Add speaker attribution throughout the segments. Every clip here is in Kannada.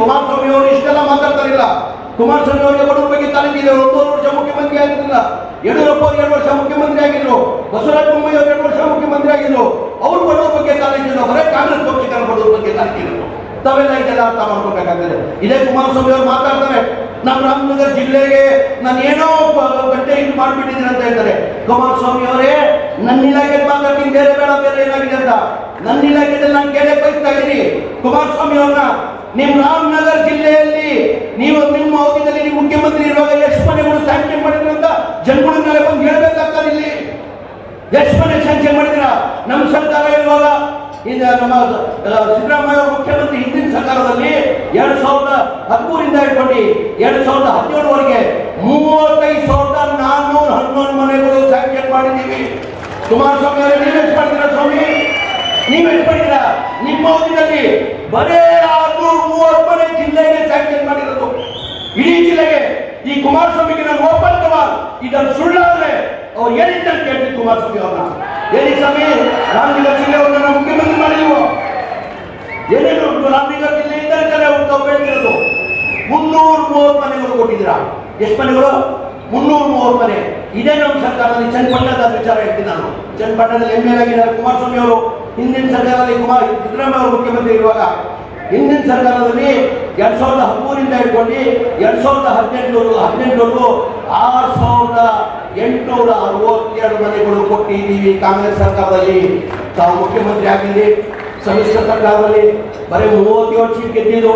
Speaker 1: ಕುಮಾರಸ್ವಾಮಿ ಅವರು ಇಷ್ಟೆಲ್ಲ ಮಾತಾಡ್ತಾರಿಲ್ಲ. ಕುಮಾರಸ್ವಾಮಿ ಅವರಿಗೆ ಬಡವರ ಬಗ್ಗೆ ಇದೆ. ಒಂದೂವರೆ ವರ್ಷ ಮುಖ್ಯಮಂತ್ರಿ ಆಗಿರಲಿಲ್ಲ ಯಡಿಯೂರಪ್ಪ ಅವರು ಎರಡು ವರ್ಷ ಮುಖ್ಯಮಂತ್ರಿ ಆಗಿದ್ರು. ಬಸವರಾಜ ಬೊಮ್ಮಾಯಿ ಅವರು ಎರಡು ವರ್ಷ ಮುಖ್ಯಮಂತ್ರಿ ಆಗಿದ್ರು. ಅವರು ಬಡವರ ಬಗ್ಗೆ ಕಾಳಜಿ ಇಲ್ಲ ಬರೇ ಕಾಂಗ್ರೆಸ್ ಪಕ್ಷಕ್ಕೆ ಬಡವರ ಬಗ್ಗೆ ತಾಲೀಕಿದ್ರು ತಾವೆಲ್ಲ ಇದೆಲ್ಲ ಅರ್ಥ ಮಾಡ್ಕೋಬೇಕಾಗ್ತದೆ ಇದೇ ಕುಮಾರಸ್ವಾಮಿ ಅವರು ಮಾತಾಡ್ತಾರೆ. ನಮ್ಮ ರಾಮನಗರ ಜಿಲ್ಲೆಗೆ ನಾನು ಏನೋ ಬಟ್ಟೆ ಇದು ಮಾಡಿಬಿಟ್ಟಿದ್ದೀನಿ ಅಂತ ಹೇಳ್ತಾರೆ. ಕುಮಾರಸ್ವಾಮಿ ಅವರೇ, ನನ್ನ ಇಲಾಖೆ ಮಾತಾಡ್ತೀನಿ ಬೇರೆ ಬೇಡ, ಬೇರೆ ಏನಾಗಿದೆ ಅಂತ. ನನ್ನ ಇಲಾಖೆಯಲ್ಲಿ ನಾನು ಕೇಳಕ್ಕೆ ಬಯಸ್ತಾ ಇದ್ದೀನಿ. ಕುಮಾರಸ್ವಾಮಿ ಅವ್ರನ್ನ ನಿಮ್ ರಾಮನಗರ್ ಜಿಲ್ಲೆಯಲ್ಲಿ ನೀವು ನಿಮ್ಮ ಅವಧಿಯಲ್ಲಿ ನೀವು ಮುಖ್ಯಮಂತ್ರಿ ಇರುವಾಗ ಎಷ್ಟು ಮನೆಗಳು ಸ್ಯಾಂಕ್ಷನ್ ಮಾಡಿದ್ರು ಅಂತ ಜನಗಳ ಮೇಲೆ ಬಂದು ಹೇಳ್ಬೇಕಾಗ್ತದೆ ಇಲ್ಲಿ. ಎಷ್ಟು ಮನೆ ಸ್ಯಾಂಕ್ಷನ್ ಮಾಡಿದ್ರ ನಮ್ಮ ಸರ್ಕಾರ ಇರುವಾಗ ಈಗ ನಮ್ಮ ಸಿದ್ದರಾಮಯ್ಯ ಮುಖ್ಯಮಂತ್ರಿ ಹಿಂದಿನ ಸರ್ಕಾರದಲ್ಲಿ ಎರಡು ಸಾವಿರದ ಹದಿಮೂರಿಂದ ಹಿಡ್ಕೊಂಡು ಎರಡು ಸಾವಿರದ ಹದಿನೇಳುವರೆಗೆ ಮೂವತ್ತೈದು ಸಾವಿರದ ನಾನ್ನೂರ ಹನ್ನೊಂದು ಮನೆಗಳು ಸ್ಯಾಂಕ್ಷನ್ ಮಾಡಿದ್ದೀವಿ. ಕುಮಾರಸ್ವಾಮಿ ಅವರೇ ನೀವೆಷ್ಟು ಮಾಡಿದ್ರ ಸ್ವಾಮಿ? ನೀವೆಷ್ಟು ಎಷ್ಟು ಮಾಡಿದ್ದೀರಾ? ನಿಮ್ಮ ಅವಧಿಯಲ್ಲಿ ಬರೇ ಆರ್ನೂರ ಮೂವತ್ತು ಮನೆ ಜಿಲ್ಲೆಗೆ ಸ್ಯಾಂಕ್ಷನ್ ಮಾಡಿರೋದು. ಇಡೀ ಜಿಲ್ಲೆಗೆ ಈ ಕುಮಾರಸ್ವಾಮಿಗೆ ನಾನು ಓಪನ್ ಸವಾಲ್ ಇದನ್ನು ಸುಳ್ಳಾದ್ರೆ ಅವ್ರು ಏನಿದ್ದಾರೆ ಕೇಳ್ತೀನಿ ಕುಮಾರಸ್ವಾಮಿ ಅವ್ರನ್ನ? ಏನಿ ಸ್ವಾಮಿ? ರಾಮನಗರ ಜಿಲ್ಲೆಯವ್ರನ್ನ ನಾವು ಮುಖ್ಯಮಂತ್ರಿ ಮಾಡಿಲ್ವೋ? ಏನೇನು ರಾಮನಗರ ಜಿಲ್ಲೆಯಿಂದ ತಾವು ಬೆಳೆದಿರೋದು ಮುನ್ನೂರ ಮೂವತ್ತು ಮನೆಗಳು ಕೊಟ್ಟಿದ್ದೀರಾ? ಎಷ್ಟು ಮನೆಗಳು? ಮುನ್ನೂರ ಮೂವತ್ತು ಮನೆ. ಇದೇ ನಮ್ಮ ಸರ್ಕಾರದಲ್ಲಿ ಚನ್ನಪಟ್ಟಣದ ವಿಚಾರ ಹೇಳ್ತೀನಿ ನಾನು. ಚನ್ನಪಟ್ಟಣದಲ್ಲಿ ಎಂ ಎಲ್ ಆಗಿದ್ದಾರೆ ಕುಮಾರಸ್ವಾಮಿ ಅವರು. ಹಿಂದಿನ ಸರ್ಕಾರದಲ್ಲಿ ಕುಮಾರ್ ಸಿದ್ದರಾಮಯ್ಯ ಅವರು ಮುಖ್ಯಮಂತ್ರಿ ಇರುವಾಗ, ಹಿಂದಿನ ಸರ್ಕಾರದಲ್ಲಿ ಎರಡ್ ಸಾವಿರದ ಹದಿಮೂರಿಂದ ಹಿಡ್ಕೊಂಡು ಎರಡ್ ಸಾವಿರದ ಹದಿನೆಂಟು ಹದಿನೆಂಟು ಆರು ಸಾವಿರದ ಎಂಟುನೂರ ಅರವತ್ತೆರಡು ಮನೆಗಳು ಕೊಟ್ಟಿದ್ದೀವಿ ಕಾಂಗ್ರೆಸ್ ಸರ್ಕಾರದಲ್ಲಿ. ತಾವು ಮುಖ್ಯಮಂತ್ರಿ ಆಗಿದ್ದೀರಿ. ಸಮ್ಮಿಶ್ರ ಸರ್ಕಾರದಲ್ಲಿ ಬರೀ ಮೂವತ್ತೇಳು ಸೀಟ್ ಗೆದ್ದಿದ್ದು.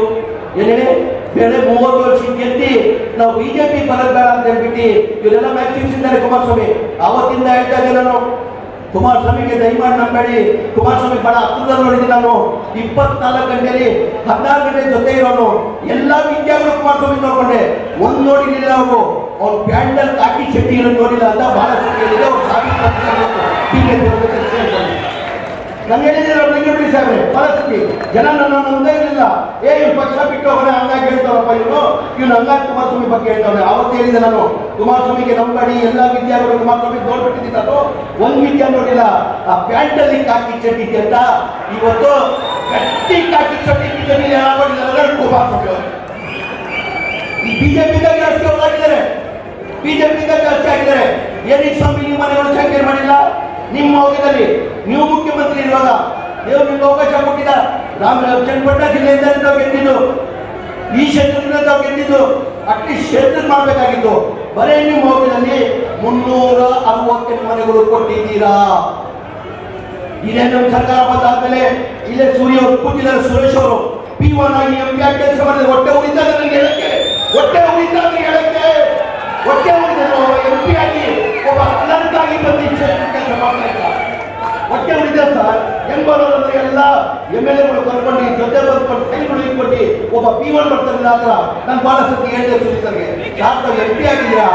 Speaker 1: ಏನೇನೆ ಬೇರೆ ಮೂವತ್ತೇಳು ಸೀಟ್ ಗೆದ್ದಿ ನಾವು ಬಿಜೆಪಿ ಬರಬೇಡ ಬೇಡ ಅಂತ ಹೇಳ್ಬಿಟ್ಟು ಇವರೆಲ್ಲ ಮ್ಯಾಕ್ಸಿಮ್ಸ್ ಇದ್ದಾರೆ ಕುಮಾರಸ್ವಾಮಿ. ಅವತ್ತಿಂದ ಹೇಳ್ತಾ ಇದ್ದೆ ನಾನು. ಕುಮಾರಸ್ವಾಮಿಗೆ ದಯಮಾಡಿ ನಂಬೇಡಿ ಕುಮಾರಸ್ವಾಮಿ ಬಹಳ ಹತ್ತಿರದಲ್ಲಿ ನೋಡಿದ್ದೀನಿ ನಾನು. ಇಪ್ಪತ್ನಾಲ್ಕು ಗಂಟೆಯಲ್ಲಿ ಹದಿನಾರು ಗಂಟೆ ಜೊತೆ ಇರೋನು. ಎಲ್ಲ ವಿದ್ಯಾಗಳು ಕುಮಾರಸ್ವಾಮಿ ನೋಡ್ಕೊಂಡೆ. ಒಂದು ನೋಡಿರಲಿಲ್ಲ ಅವರು. ಅವ್ರು ಪ್ಯಾಂಡಲ್ ಕಾಕಿ ಶೆಟ್ಟಿ ಇರೋದು ನೋಡಿಲ್ಲ ಅಂತ ಬಹಳ ಹೇಳಿದೆ ಅವ್ರು ಸಾಬೀತು ನಾನು ನಂಗೆ ಬಿಡಿ ಸಾಹೇಬ್ರೆ ಪರಿಸ್ಥಿತಿ. ಜನ ನನ್ನ ನಂಬದೇ ಇರಲಿಲ್ಲ. ಏ ಇವ್ ಪಕ್ಷ ಬಿಟ್ಟು ಅವರೇ ಹಂಗಾಗಿ ಹೇಳ್ತಾರಪ್ಪ ಇವನು ಇವ್ನು ಹಂಗಾಗಿ ಕುಮಾರಸ್ವಾಮಿ ಬಗ್ಗೆ ಹೇಳ್ತಾವ್ರೆ. ಅವತ್ತು ಹೇಳಿದೆ ನಾನು. ಕುಮಾರಸ್ವಾಮಿಗೆ ನಂಬಡಿ ಎಲ್ಲ ವಿದ್ಯಾರ್ಥಿಗಳು ಕುಮಾರಸ್ವಾಮಿ ನೋಡ್ಬಿಟ್ಟಿದ್ದೀನಿ ಒಂದ್ ವಿದ್ಯಾ ನೋಡಿಲ್ಲ. ಆ ಪ್ಯಾಂಟಲ್ಲಿ ಕಾಕಿ ಚಟ್ಟಿದ್ದೆ ಅಂತ. ಇವತ್ತು ಗಟ್ಟಿ ಕಾಕಿ ಚಟ್ಟಿ ಬಿಜೆಪಿ ಮಾಡಿದ್ದಾರೆ ಕುಮಾರಸ್ವಾಮಿ ಅವರು. ಈ ಬಿಜೆಪಿ ಜಾಸ್ತಿ ಅವ್ರಾಗಿದ್ದಾರೆ ಬಿಜೆಪಿ ಜಾಸ್ತಿ ಆಗಿದ್ದಾರೆ. ಏನಕ್ಕೆ ಸ್ವಾಮಿ ನೀವು ಮನೆಗಳು ಸಂಖ್ಯೆ ನಿಮ್ಮ ಹೋಗಿದ್ದಲ್ಲಿ ನೀವು ಮುಖ್ಯಮಂತ್ರಿ ಇರುವಾಗ ದೇವರು ನಿಮ್ಗೆ ಅವಕಾಶ ಕೊಟ್ಟಿದ್ದ ರಾಮ ಚನ್ನಪಟ್ಟಣ ಜಿಲ್ಲೆಯಿಂದ ನಾವು ಗೆದ್ದಿದ್ದು, ಈ ಕ್ಷೇತ್ರದಿಂದ ತಾವು ಗೆದ್ದಿದ್ದು ಅಟ್ಲೀಸ್ಟ್ ಕ್ಷೇತ್ರ ಮಾಡಬೇಕಾಗಿತ್ತು. ಬರೇ ನಿಮ್ಮ ಹೋಗಿದಲ್ಲಿ ಮುನ್ನೂರ ಅರವತ್ತೆಂಟು ಮನೆಗಳು ಕೊಟ್ಟಿದ್ದೀರಾ? ಇದೇ ನಮ್ಮ ಸರ್ಕಾರ ಬಂದಾದ್ಮೇಲೆ ಇಲ್ಲೇ ಸೂರ್ಯ ಅವರು ಕೂತಿದ್ದಾರೆ, ಸುರೇಶ್ ಅವರು. ಪಿ ಒನ್ ಆಗಿ ಎಂ ಪಿ ಕೆಲಸ ಮಾಡಿದ್ರೆ ಹೊಟ್ಟೆ ಉಳಿತಾರೆ ನನಗೆ ಹೇಳಕ್ಕೆ. ಹೊಟ್ಟೆ ಉಳಿತಾರೆ ಹೇಳಕ್ಕೆ. ಹೊಟ್ಟೆ ಉಳಿದ ಎಂ ಪಿ ಆಗಿ ಹೊಟ್ಟೆ ಉಳಿದ ಸರ್ ಅಂದ್ರೆ ಎಲ್ಲ ಎಂ ಎಲ್ ಎಗಳು ಕರ್ಕೊಂಡು ಜೊತೆ ಬರ್ಕೊಂಡು ಕೈಗಳು ಇಟ್ಕೊಂಡು ಒಬ್ಬ ಪಿ ಒನ್ ಬರ್ತಾರಿಲ್ಲ ಹತ್ರ ನಾನು ಬಹಳ ಸತಿ ಹೇಳಿದೆ ಸುನೀತರ್ಗೆ ಯಾಕೆ ತಾವು ಎಂ ಪಿ ಆಗಿದ್ದೀರಾ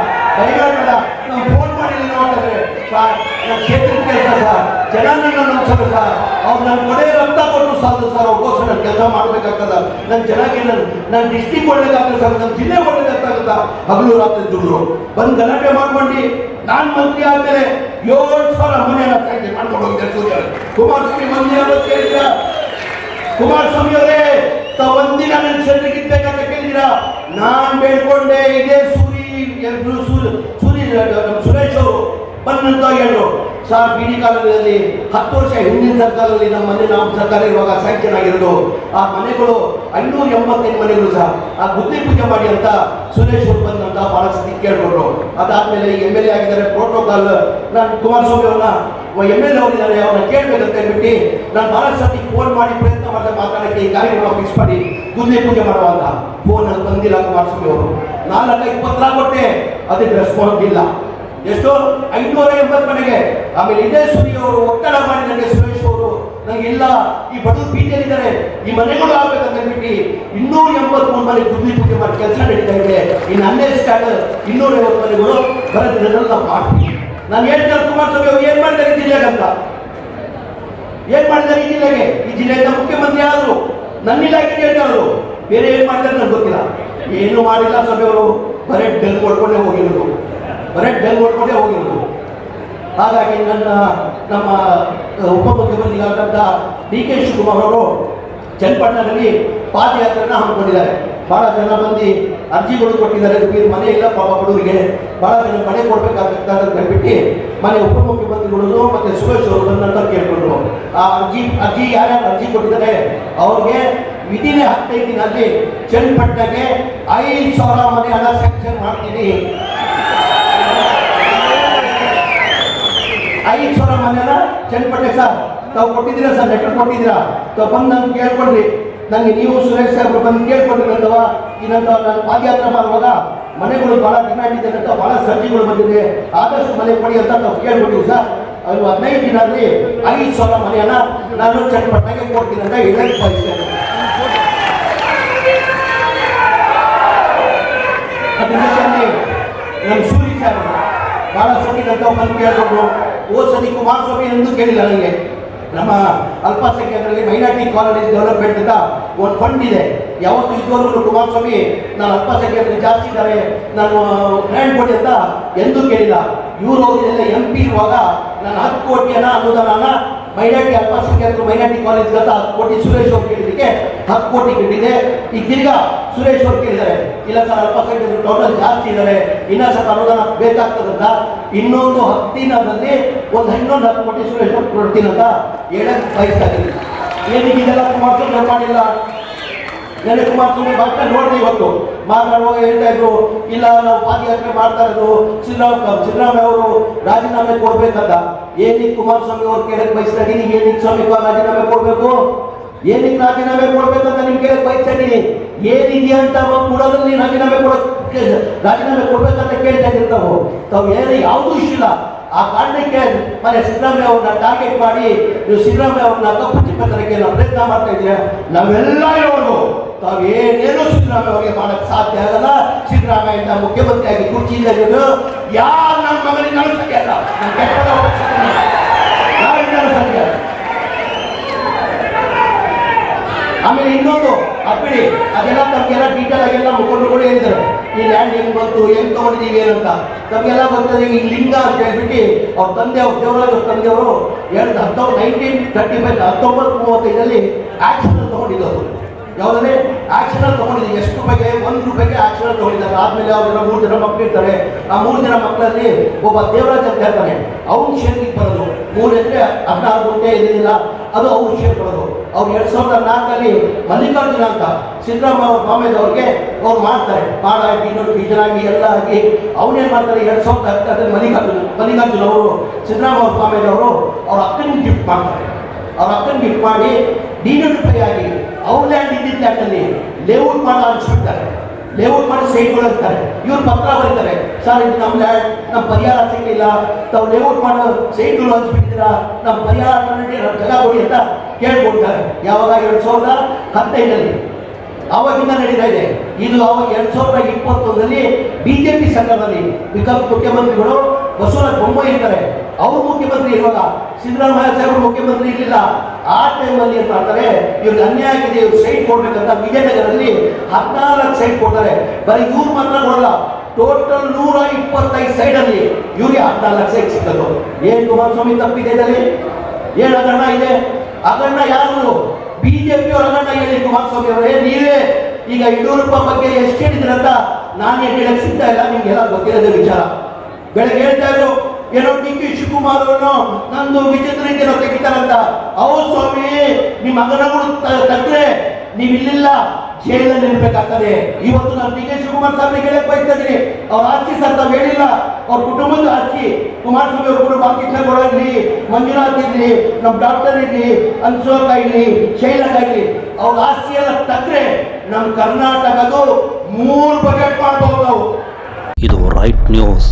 Speaker 1: ನಾವು ಫೋನ್ ಮಾಡಿ ನೋಡಿದ್ರೆ ಸರ್ ನನ್ನ ಕ್ಷೇತ್ರದ ಕೆಲಸ ಸರ್ ಜನ ನನ್ನ ನಂಬಿಸೋದು ಸರ್ ಅವ್ರು ನನ್ನ ಕೊಡೆ ರಕ್ತ ಕೊಟ್ಟು ಸಾಧ್ಯ ಸರ್ ಅವ್ರಿಗೋಸ್ಕರ ನಾನು ಕೆಲಸ ಮಾಡ್ಬೇಕಾಗ್ತದ ನನ್ನ ಜನಕ್ಕೆ ನನ್ನ ನನ್ನ ಡಿಸ್ಟಿಕ್ ಒಳ್ಳೇದಾಗ್ತದೆ ಸರ್ ನನ್ನ ಜಿಲ್ಲೆ ಒಳ್ಳೇದಾಗ್ತದ ಹಗಲು ರಾತ್ರಿ ದುಡ್ರು ಬಂದು ಗಲಾಟೆ ಮಾಡ್ಕೊಂಡು ನಾನು ಮಂತ್ರಿ ಆದ್ಮೇಲೆ ಏಳು ಸಾವಿರ ಮನೆ ಸಂಖ್ಯೆ ಮಾಡ್ಕೊಂಡು ಹೋಗಿದ್ದಾರೆ ಸೂರ್ಯ ಕುಮಾರಸ್ವಾಮಿ ಮಂತ್ರಿ ಅವರು ಕೇಳಿದ್ರ ಕುಮಾರಸ್ವಾಮಿ ಅವರೇ ಒಂದಿನ ನನ್ನ ಇರ್ಬೇಕಂತ ಕೇಳಿದಿರಾ ನಾನ್ ಬೇಡ್ಕೊಂಡೆ ಇದೇ ಸೂರಿ ಸೂರಿ ಸುರೇಶ್ ಅವರು ಬಂದಂತ ಹೇಳಿದ್ರು ಸರ್ ಬಿಡಿ ಕಾಲದಲ್ಲಿ ಹತ್ತು ವರ್ಷ ಹಿಂದಿನ ಸರ್ಕಾರದಲ್ಲಿ ನಮ್ಮ ಮನೆ ನಾವು ಸರ್ಕಾರ ಇರುವಾಗ ಸ್ಯಾಂಕ್ಷನ್ ಆ ಮನೆಗಳು ಐನೂರ ಎಂಬತ್ತೈದು ಮನೆಗಳು ಸಹ ಆ ಬುದ್ಧಿ ಪೂಜೆ ಮಾಡಿ ಅಂತ ಸುರೇಶ್ ಬಂದಂತ ಬಹಳ ಸತಿ ಕೇಳ್ಕೊಂಡ್ರು. ಅದಾದ್ಮೇಲೆ ಎಂ ಎಲ್ ಎ ಆಗಿದ್ದಾರೆ ಪ್ರೋಟೋಕಾಲ್ ನಾನು ಕುಮಾರಸ್ವಾಮಿ ಅವ್ರನ್ನ ಎಂ ಎಲ್ ಎ ಅವರಿದ್ದಾರೆ, ಅವ್ರನ್ನ ಕೇಳ್ಬೇಕಂತ ಹೇಳ್ಬಿಟ್ಟು ನಾನು ಬಹಳ ಸತಿ ಫೋನ್ ಮಾಡಿ ಪ್ರಯತ್ನ ಮಾಡ್ತಾ ಮಾತಾಡಕ್ಕೆ ಈ ಕಾರ್ಯಕ್ರಮ ಫಿಕ್ಸ್ ಮಾಡಿ ಬುದ್ಧಿ ಪೂಜೆ ಮಾಡುವಂತ ಫೋನ್ ಅಲ್ಲಿ ಬಂದಿಲ್ಲ ಕುಮಾರಸ್ವಾಮಿ ಅವರು. ನಾಲ್ಕ ಇಪ್ಪತ್ನಾಲ್ಕು ಕೊಟ್ಟೆ ಅದಕ್ಕೆ ರೆಸ್ಪಾನ್ಸ್ ಇಲ್ಲ. ಎಷ್ಟೋ ಐನೂರ ಎಂಬತ್ತು ಮನೆಗೆ ಆಮೇಲೆ ಇದೇ ಸುರಿ ಅವರು ಒತ್ತಡ ಮಾಡಿ ನನಗೆ ಸುರೇಶ್ ಅವರು ನನಗೆ ಇಲ್ಲ ಈ ಬಡವರು ಬೀದಿಯಲ್ಲಿದ್ದಾರೆ ಈ ಮನೆಗಳು ಆಗ್ಬೇಕಂತ ಹೇಳ್ಬಿಟ್ಟು ಇನ್ನೂರ ಎಂಬತ್ಮೂರು ಮನೆ ಬುದ್ಧಿ ಪೂಜೆ ಮಾಡಿ ಕೆಲಸ ನಡೀತಾ ಇದೆ. ಇನ್ನು ಅನ್ನೇ ಸ್ಟಾರ್ಟ್ ಇನ್ನೂರ ಐವತ್ತು ಮನೆಗಳು ಬರೋದ್ರಲ್ಲ ನಾವು ಮಾಡ್ತೀವಿ ನಾನು ಹೇಳ್ತಾರೆ ಕುಮಾರಸ್ವಾಮಿ ಅವರು ಏನ್ ಮಾಡ್ತಾರೆ ಈ ಜಿಲ್ಲೆಗೆ ಅಂತ? ಏನ್ ಮಾಡಿದ್ದಾರೆ ಈ ಜಿಲ್ಲೆಗೆ? ಈ ಜಿಲ್ಲೆಯಿಂದ ಮುಖ್ಯಮಂತ್ರಿ ಆದ್ರು ನನ್ನ ಇಲಾಖೆ ಹೇಳ್ತಾರದು ಬೇರೆ ಏನ್ ಮಾಡ್ತಾರೆ ನನ್ಗೆ ಗೊತ್ತಿಲ್ಲ. ಏನು ಮಾಡಿಲ್ಲ ಸಭೆಯವರು ಬರೇ ಡೆಲ್ ಕೊಡ್ಕೊಂಡೇ ಹೋಗಿರೋದು. ಬರೇ ಡೆಲ್ ಕೊಡ್ಕೊಂಡೇ ಹೋಗಿರೋದು. ಹಾಗಾಗಿ ನನ್ನ ನಮ್ಮ ಉಪಮುಖ್ಯಮಂತ್ರಿಗಳಾದಂಥ ಡಿ ಕೆ ಶಿವಕುಮಾರ್ ಅವರು ಚನ್ನಪಟ್ಟಣದಲ್ಲಿ ಪಾದಯಾತ್ರೆಯನ್ನು ಹಮ್ಮಿಕೊಂಡಿದ್ದಾರೆ. ಬಹಳ ಜನ ಮಂದಿ ಅರ್ಜಿಗಳು ಕೊಟ್ಟಿದ್ದಾರೆ. ಮನೆ ಇಲ್ಲ, ಪಾಪ ಬಡವರಿಗೆ. ಬಹಳ ಜನ ಮನೆ ಕೊಡ್ಬೇಕಾಗ್ತದೆ ಹೇಳ್ಬಿಟ್ಟು ಮನೆ ಉಪಮುಖ್ಯಮಂತ್ರಿಗಳು ಮತ್ತು ಸುರೇಶ್ ಅವರು ಬಂದಂತ ಕೇಳ್ಕೊಂಡ್ರು. ಆ ಅರ್ಜಿ ಅರ್ಜಿ ಯಾರ್ಯಾರು ಅರ್ಜಿ ಕೊಟ್ಟಿದ್ದಾರೆ? ಅವ್ರಿಗೆ ವಿಧಿನೇ ಹತ್ತೈದು ದಿನಲ್ಲಿ ಚನ್ನಪಟ್ಟಣಕ್ಕೆ ಐದು ಸಾವಿರ ಮನೆ ಹಣ ಸ್ಯಾಂಕ್ಷನ್ ಮಾಡ್ತೀನಿ. ಐದು ಸಾವಿರ ಮನೆನ ಚನ್ನಪಟ್ಟೆ ಸರ್. ತಾವು ಕೊಟ್ಟಿದ್ದೀರಾ ಸರ್? ಲೆಟರ್ ಕೊಟ್ಟಿದ್ದೀರಾ? ತಾವು ಬಂದು ನಮ್ಗೆ ಕೇಳ್ಕೊಡ್ರಿ. ನನಗೆ ನೀವು ಸುರೇಶ್ ಸಾಹೇಬ್ರು ಬಂದು ಕೇಳ್ಕೊಂಡ್ರಿ ಅಂತವ ಇನ್ನಂತ ನಾನು ಪಾದಯಾತ್ರೆ ಮಾಡುವಾಗ ಮನೆಗಳು ಬಹಳ ಡಿಮ್ಯಾಂಡ್ ಇದೆ ಅಂತ ಬಹಳ ಸರ್ಜಿಗಳು ಬಂದಿದೆ. ಆದಷ್ಟು ಮನೆ ಕೊಡಿ ಅಂತ ತಾವು ಕೇಳ್ಬಿಟ್ಟಿವಿ ಸರ್. ಅದು ಹದಿನೈದು ದಿನದಲ್ಲಿ ಐದು ಸಾವಿರ ಮನೆಯನ್ನ ನಾನು ಚನ್ನಪಟ್ಟಣಕ್ಕೆ ಕೊಡ್ತೀನಿ ಅಂತ ಹೇಳಕ್ಕೆ ಬಯಸ್ತೇನೆ ನಮ್ಮ ಸೂರಿ ಸರ್. ಬಹಳ ಸತಿ ಅಂತ ಬಂದು ಕೇಳ್ಕೊಂಡು ಓ ಸರಿ ಕುಮಾರಸ್ವಾಮಿ ಎಂದು ಕೇಳಿಲ್ಲ ನನಗೆ. ನಮ್ಮ ಅಲ್ಪಸಂಖ್ಯಾತರಲ್ಲಿ ಮೈನಾರಿಟಿ ಕಾಲೇಜ್ ಡೆವಲಪ್ಮೆಂಟ್ ಅಂತ ಒಂದು ಫಂಡ್ ಇದೆ. ಯಾವತ್ತು ಇದುವರೆಗೂ ಕುಮಾರಸ್ವಾಮಿ, ನಾನು ಅಲ್ಪಸಂಖ್ಯಾತರು ಜಾಸ್ತಿ ಇದ್ದಾರೆ, ನಾನು ಗ್ರ್ಯಾಂಡ್ ಕೊಡಿ ಅಂತ ಎಂದೂ ಕೇಳಿಲ್ಲ. ಇವರು ಎಲ್ಲ ಎಂ ಪಿ ಇರುವಾಗ ನಾನು ಹತ್ತು ಕೋಟಿಯನ್ನ ಅನುದಾನ ಮೈನಾರಿಟಿ ಅಲ್ಪಸಂಖ್ಯಾತರು ಮೈನಾರಿಟಿ ಕಾಲೇಜ್ ಅಂತ ಹತ್ತು ಕೋಟಿ ಸುರೇಶ್ ಅವ್ರು ಕೇಳಿದ್ದಕ್ಕೆ ಹತ್ತು ಕೋಟಿ ಕೇಳಿದೆ ಈಗ ತಿರ್ಗಾ ಸುರೇಶ್ ಅವ್ರು ಕೇಳಿದ್ದಾರೆ, ಇಲ್ಲ ಸರ್ ಅಲ್ಪಸಂಖ್ಯಾತರು ಟೋಟಲ್ ಜಾಸ್ತಿ ಇದ್ದಾರೆ, ಇನ್ನೂ ಸ್ವಲ್ಪ ಅನುದಾನ ಬೇಕಾಗ್ತದಂತ ಇನ್ನೊಂದು ಹತ್ತು ದಿನದಲ್ಲಿ ಒಂದು ಇನ್ನೊಂದು ಹತ್ತು ಕೋಟಿ ಸುರೇಶ್ ಅವ್ರು ಕೊಡ್ತೀನಂತ ಹೇಳಕ್ ಬಯಸ್ತಾ ಇದ್ದೀನಿ. ಏನಿಗೆ ಇದೆಲ್ಲ? ಕುಮಾರಸ್ವಾಮಿ ಮಾಡಿಲ್ಲ. ನನಗೆ ಕುಮಾರಸ್ವಾಮಿ ಭಕ್ತ ನೋಡಿದೆ ಇವತ್ತು. ಮಾತಾಡುವಾಗ ಹೇಳ್ತಾ ಇದ್ರು, ಇಲ್ಲ, ನಾವು ಪಾದಯಾತ್ರೆ ಮಾಡ್ತಾ ಇರೋದು ಸಿದ್ದರಾಮ ಸಿದ್ದರಾಮಯ್ಯ ಅವರು ರಾಜೀನಾಮೆ ಕೊಡ್ಬೇಕಂತ. ಏನಕ್ಕೆ ಕುಮಾರಸ್ವಾಮಿ ಅವ್ರು ಕೇಳಕ್ ಬಯಸ್ತಾ ಇದ್ದೀನಿ ಏನಕ್ಕೆ ಸ್ವಾಮಿ ರಾಜೀನಾಮೆ ಕೊಡ್ಬೇಕು? ಏನಿಕ್ ರಾಜೀನಾಮೆ ಕೊಡ್ಬೇಕಂತ ನಿಮ್ಗೆ ಕೇಳಕ್ ಬಯಸ್ತಾ ಇದ್ದೀನಿ ಏನಿದೆ ಅಂತ ಕೊಡೋದ್ರಲ್ಲಿ ರಾಜೀನಾಮೆ ಕೊಡೋಕ್ ರಾಜೀನಾಮೆ ಕೊಡ್ಬೇಕಂತ ಕೇಳ್ತಾ ಇದ್ದೀರಿ ತಾವು ತಾವು ಏನು ಯಾವುದೂ ಇಷ್ಟ ಇಲ್ಲ ಆ ಕಾರಣಕ್ಕೆ ಮನೆ ಸಿದ್ದರಾಮಯ್ಯ ಅವ್ರನ್ನ ಟಾರ್ಗೆಟ್ ಮಾಡಿ, ನೀವು ಸಿದ್ದರಾಮಯ್ಯ ಅವ್ರನ್ನ ಕಪ್ಪು ಚಿಕ್ಕ ಪ್ರಯತ್ನ ಮಾಡ್ತಾ ಇದ್ದೀರಾ? ನಾವೆಲ್ಲ ಇರೋರು ತಾವು ಏನೇನು ಸಿದ್ದರಾಮಯ್ಯ ಅವರಿಗೆ ಮಾಡಕ್ಕೆ ಸಾಧ್ಯ ಆಗಲ್ಲ. ಸಿದ್ದರಾಮಯ್ಯ ಮುಖ್ಯಮಂತ್ರಿಯಾಗಿ ಕುರ್ಚಿಯಿಂದ ಇರೋದು ಯಾರು ನನ್ನ ಮಗನಿಗೆ ನಡೆಸಕ್ಕೆ ಅಲ್ಲ. ನನ್ನ ಆಮೇಲೆ ಇನ್ನೊಂದು ಅಪ್ಪಿಡಿ ಅದೆಲ್ಲ ತಮಗೆಲ್ಲ ಡೀಟೇಲ್ ಆಗೆಲ್ಲ ಮುಖಂಡರುಗಳು ಹೇಳಿದ್ದಾರೆ ಈ ಲ್ಯಾಂಡ್ ಹೆಂಗ್ ಬಂತು ಹೆಂಗ್ ತಗೊಂಡಿದ್ದೀವಿ ಏನಂತ ತಮಗೆಲ್ಲ ಗೊತ್ತದೆ, ಈ ಲಿಂಗ ಅಂತ ಹೇಳ್ಬಿಟ್ಟು ಅವ್ರ ತಂದೆ, ಅವ್ರ ದೇವರಾಜ್ ಅವ್ರ ತಂದೆಯವರು ಎರಡು ಹತ್ತೊಂಬತ್ತು ನೈನ್ಟೀನ್ ತರ್ಟಿ ಫೈವ್ ಹತ್ತೊಂಬತ್ತು ಮೂವತ್ತೈದರಲ್ಲಿ ಆಕ್ಷನ್ ತಗೊಂಡಿದ್ದವರು ಯಾವುದಂದ್ರೆ ಆಕ್ಷನ್ ತಗೊಂಡಿದ್ದೀನಿ. ಎಷ್ಟು ರೂಪಾಯಿಗೆ? ಒಂದು ರೂಪಾಯಿಗೆ ಆಕ್ಷನ್ ತಗೊಂಡಿದ್ದಾರೆ. ಆದ್ಮೇಲೆ ಅವರೆಲ್ಲ ಮೂರು ಜನ ಮಕ್ಕಳು ಇರ್ತಾರೆ. ಆ ಮೂರು ಜನ ಮಕ್ಕಳಲ್ಲಿ ಒಬ್ಬ ದೇವರಾಜ್ ಅಂತ ಹೇಳ್ತಾನೆ ಅವ್ನು ಶೇರ್ಗೆ ಬರೋದು. ಮೂರು ಎಕರೆ ಹದಿನಾರು ಗುಂಟೆ ಇರಲಿಲ್ಲ ಅದು ಅವ್ರು ಶೇರ್ ಬರೋದು. ಅವ್ರು ಎರಡ್ ಸಾವಿರದ ನಾಲ್ಕಲ್ಲಿ ಮಲ್ಲಿಕಾರ್ಜುನ ಅಂತ ಸಿದ್ದರಾಮಯ್ಯ ಮಾಮೇದ್ ಅವ್ರಿಗೆ ಅವ್ರು ಮಾಡ್ತಾರೆ. ಹಾಕಿ ಇನ್ನೊಂದು ಬೀಜನಾಗಿ ಎಲ್ಲ ಆಗಿ ಅವನೇ ಮಾಡ್ತಾರೆ? ಎರಡ್ ಸಾವಿರದ ಹತ್ತರಲ್ಲಿ ಮಲ್ಲಿಕಾರ್ಜುನ ಮಲ್ಲಿಕಾರ್ಜುನ ಅವರು, ಸಿದ್ದರಾಮಯ್ಯ ಮಾಮೇದ್ ಅವರು ಅವ್ರ ಅಕ್ಕನಿಗೆ ಗಿಫ್ಟ್ ಮಾಡ್ತಾರೆ. ಅವ್ರ ಅಕ್ಕನ ಗಿಫ್ಟ್ ಮಾಡಿ ಡಿನೋಟಿಫೈ ಆಗಿ ಅವ್ರ ಲ್ಯಾಂಡ್ ಇದ್ದಿದ್ದ ಲ್ಯಾಂಡಲ್ಲಿ ಲೇಔಟ್ ಮಾಡೋ ಅನ್ಸ್ಬಿಡ್ತಾರೆ. ಲೇಔಟ್ ಮಾಡಿ ಸೈಟ್ಗಳು ಅಂತಾರೆ ಇವ್ರು ಪತ್ರ ಬರೀತಾರೆ. ಸರ್, ಇದು ನಮ್ಮ ಲ್ಯಾಂಡ್ ನಮ್ಮ ಪರಿಹಾರ ಸಿಗಲಿಲ್ಲ ತಾವು ಲೇಔಟ್ ಮಾಡೋ ಸೈಟ್ಗಳು ಹಂಚ್ಬಿಟ್ಟಿದ್ದೀರಾ ನಮ್ಮ ಪರಿಹಾರ ಜಾಗ ಕೊಡಿ ಅಂತ ಕೇಳ್ಕೊಡ್ತಾರೆ ಯಾವಾಗ? ಎರಡು ಸಾವಿರದ ಹದಿನೈದರಲ್ಲಿ. ಅವಾಗಿಂದ ನಡೀತಾ ಇದೆ. ಇದು ಅವಾಗ ಎರಡು ಸಾವಿರದ ಇಪ್ಪತ್ತೊಂದರಲ್ಲಿ ಬಿಜೆಪಿ ಸರ್ಕಾರದಲ್ಲಿ ಬಿಕಾಸ್ ಮುಖ್ಯಮಂತ್ರಿಗಳು. ಬಸವರಾಜ ಬೊಮ್ಮಾಯಿ ಇದ್ದಾರೆ ಅವರು ಮುಖ್ಯಮಂತ್ರಿ ಇರುವಾಗ ಸಿದ್ದರಾಮಯ್ಯ ಸಾಹೇಬರು ಮುಖ್ಯಮಂತ್ರಿ ಇರಲಿಲ್ಲ. ಆ ಟೈಮಲ್ಲಿ ಏನ್ ಮಾಡ್ತಾರೆ? ಇವ್ರಿಗೆ ಅನ್ಯಾಯ ಆಗಿದೆ, ಇವ್ರು ಸೈಟ್ ಕೊಡ್ಬೇಕಂತ ವಿಜಯನಗರದಲ್ಲಿ ಹದಿನಾಲ್ಕು ಸೈಟ್ ಕೊಡ್ತಾರೆ. ಬರೀ ಇವ್ರು ಮಾತ್ರ ಕೊಡಲ್ಲ ಟೋಟಲ್ ನೂರ ಇಪ್ಪತ್ತೈದು ಸೈಡ್ ಅಲ್ಲಿ ಇವ್ರಿಗೆ ಹದಿನಾಲ್ಕು ಸೈಟ್ ಸಿಕ್ಕದು ಏನ್ ಕುಮಾರಸ್ವಾಮಿ ತಪ್ಪಿದೆ ಇದರಲ್ಲಿ? ಏನ್ ಅಗಣ್ಣ ಇದೆ? ಅಗಣ್ಣ ಯಾರು? ಬಿಜೆಪಿ ಅವರ ಅಗಣ್ಣ ಹೇಳಿ ಕುಮಾರಸ್ವಾಮಿ ಅವರೇ. ನೀವೇ ಈಗ ಯಡಿಯೂರಪ್ಪ ಬಗ್ಗೆ ಎಷ್ಟು ಹೇಳಿದ್ರಂತ ನಾನು ಹೇಳಕ್ ಸಿಗ್ತಾ ಇಲ್ಲ, ನಿಮ್ಗೆಲ್ಲ ಗೊತ್ತಿರೋದೇ ವಿಚಾರ. ಬೆಳಗ್ಗೆ ಹೇಳ್ತಾ ಇದ್ರು, ಏನೋ ಡಿ ಕೆ ಶಿವಕುಮಾರ್ ನಂದು ವಿಚಿತ್ರ ರೀತಿಯನ್ನು ತೆಗಿತಾರಂತ. ಹೌದು ಸ್ವಾಮಿ, ನಿಮ್ಮ ಮಗನಗಳು ತಗ್ರೆ ನೀವು ಇಲ್ಲಿಲ್ಲ, ಜೈಲಲ್ಲಿ ಇರ್ಬೇಕಾಗ್ತದೆ. ಇವತ್ತು ನಾನು ಡಿ ಕೆ ಶಿವಕುಮಾರ್ ಸಾಹೇಬ್ರಿಗೆ ಹೇಳಕ್ ಬಯಸ್ತಾ ಇದ್ದೀನಿ. ಅವ್ರ ಆಸ್ತಿ ಸರ್ ತಾವ್ ಹೇಳಿಲ್ಲ. ಅವ್ರ ಕುಟುಂಬದ ಆಸ್ತಿ. ಕುಮಾರಸ್ವಾಮಿ ಅವ್ರ ಬಾಕಿ ಇರ್ಲಿ ಮಂಜುನಾಥ್ ಇರ್ಲಿ ನಮ್ಮ ಡಾಕ್ಟರ್ ಇರ್ಲಿ, ಅನ್ಸೋಕ ಇರ್ಲಿ ಶೈಲಕ ಇರ್ಲಿ ಅವ್ರ ಆಸ್ತಿ ಎಲ್ಲ ತಗ್ರೆ ನಮ್ಮ ಕರ್ನಾಟಕದ್ದು ಮೂರು ಬಜೆಟ್ ಮಾಡ್ಬೋದು ನಾವು.
Speaker 2: ಇದು ರೈಟ್ ನ್ಯೂಸ್